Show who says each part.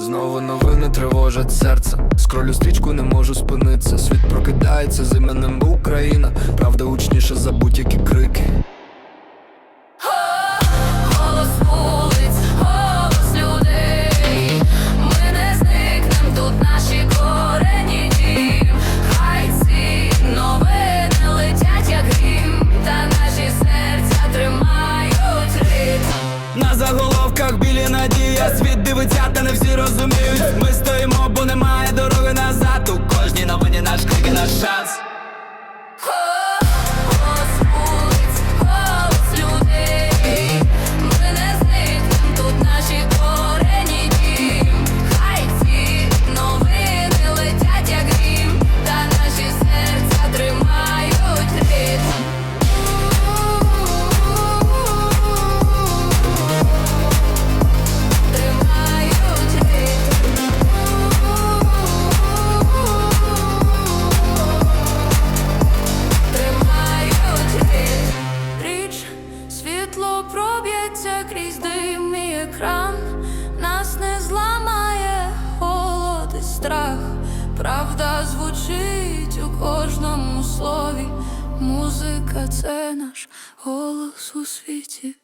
Speaker 1: Знову новини тривожать серце. Скролю стрічку, не можу спинитися. Світ прокидається з іменем Україна. Правда учніше за будь-які
Speaker 2: надія та не всі розуміють. Ми стоїмо, бо немає дороги назад. У кожній новині наш крик і наш шанс
Speaker 3: проб'ється крізь дим і екран. Нас не зламає холод і страх. Правда звучить у кожному слові. Музика це наш голос у світі.